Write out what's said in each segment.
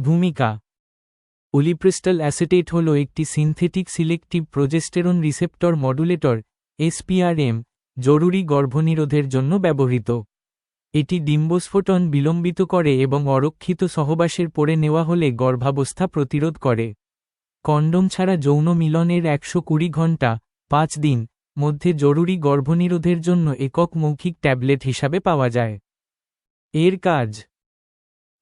ভূমিকা। ওলিপ্রিস্টাল অ্যাসেটেট হল একটি synthetic selective progesterone receptor modulator, SPRM, জরুরি গর্ভনিরোধের জন্য ব্যবহৃত। এটি ডিম্বস্ফোটন বিলম্বিত করে এবং অরক্ষিত সহবাসের পরে নেওয়া হলে গর্ভাবস্থা প্রতিরোধ করে। কন্ডোম ছাড়া যৌন মিলনের একশো কুড়ি ঘণ্টা, পাঁচ দিন, মধ্যে জরুরি গর্ভনিরোধের জন্য একক মৌখিক ট্যাবলেট হিসাবে পাওয়া যায়। এর কাজ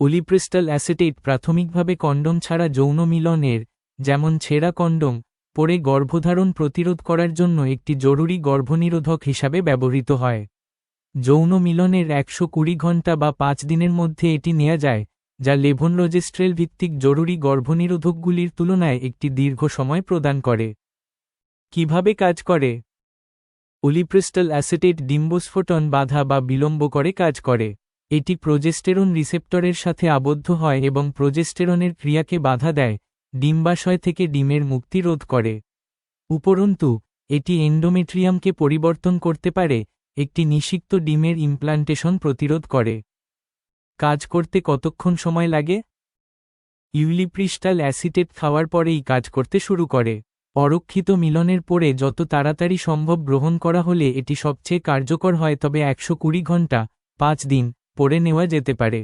ওলিপ্রিস্টাল অ্যাসেটেট প্রাথমিকভাবে কন্ডম ছাড়া যৌন মিলনের, যেমন ছেঁড়া কন্ডোম, পরে গর্ভধারণ প্রতিরোধ করার জন্য একটি জরুরি গর্ভনিরোধক হিসাবে ব্যবহৃত হয়। যৌন মিলনের একশো কুড়ি ঘণ্টা বা পাঁচ দিনের মধ্যে এটি নেওয়া যায়, যা লেভন লেভনরোজেস্ট্রেল ভিত্তিক জরুরি গর্ভনিরোধকগুলির তুলনায় একটি দীর্ঘ সময় প্রদান করে। কীভাবে কাজ করে? ওলিপ্রিস্টাল অ্যাসেটেট ডিম্বস্ফোটন বাধা বা বিলম্ব করে কাজ করে। এটি প্রোজেস্টেরন রিসেপ্টরের সাথে আবদ্ধ হয় এবং প্রোজেস্টেরনের ক্রিয়াকে বাধা দেয়, ডিম্বাশয় থেকে ডিমের মুক্তি রোধ করে। উপরন্তু, এটি এন্ডোমেট্রিয়ামকে পরিবর্তন করতে পারে, একটি নিষিক্ত ডিমের ইমপ্লান্টেশন প্রতিরোধ করে। কাজ করতে কতক্ষণ সময় লাগে? ইউলিপ্রিস্টাল অ্যাসিটেট খাওয়ার পরেই কাজ করতে শুরু করে। অরক্ষিত মিলনের পরে যত তাড়াতাড়ি সম্ভব গ্রহণ করা হলে এটি সবচেয়ে কার্যকর হয় তবে একশো কুড়ি ঘণ্টা, পাঁচ দিন। পরে নেওয়া যেতে পারে।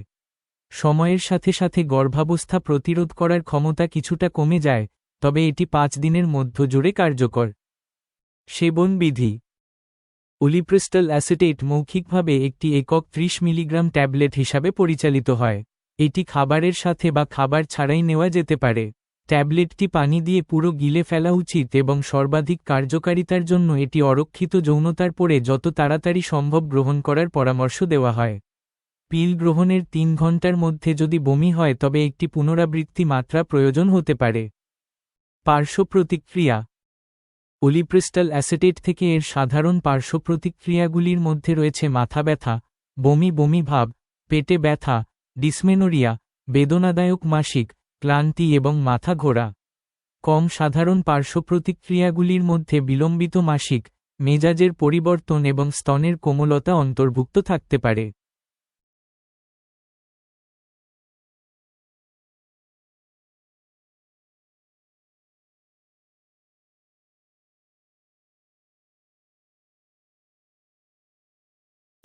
সময়ের সাথে সাথে গর্ভাবস্থা প্রতিরোধ করার ক্ষমতা কিছুটা কমে যায়, তবে এটি পাঁচ দিনের মধ্য জুড়ে কার্যকর। সেবন বিধি। ওলিপ্রিস্টাল অ্যাসিটেট মৌখিকভাবে একটি একক ত্রিশ মিলিগ্রাম ট্যাবলেট হিসাবে পরিচালিত হয়। এটি খাবারের সাথে বা খাবার ছাড়াই নেওয়া যেতে পারে। ট্যাবলেটটি পানি দিয়ে পুরো গিলে ফেলা উচিত এবং সর্বাধিক কার্যকারিতার জন্য এটি অরক্ষিত যৌনতার পরে যত তাড়াতাড়ি সম্ভব গ্রহণ করার পরামর্শ দেওয়া হয়। পিল গ্রহণের তিন ঘণ্টার মধ্যে যদি বমি হয় তবে একটি পুনরাবৃত্তি মাত্রা প্রয়োজন হতে পারে। পার্শ্ব প্রতিক্রিয়া। ওলিপ্রিস্টাল অ্যাসেটেট থেকে এর সাধারণ পার্শ্ব প্রতিক্রিয়াগুলির মধ্যে রয়েছে মাথা ব্যথা, বমি বমি ভাব, পেটে ব্যথা, ডিসমেনোরিয়া, বেদনাদায়ক মাসিক, ক্লান্তি এবং মাথা ঘোরা। কম সাধারণ পার্শ্ব প্রতিক্রিয়াগুলির মধ্যে বিলম্বিত মাসিক, মেজাজের পরিবর্তন এবং স্তনের কোমলতা অন্তর্ভুক্ত থাকতে পারে।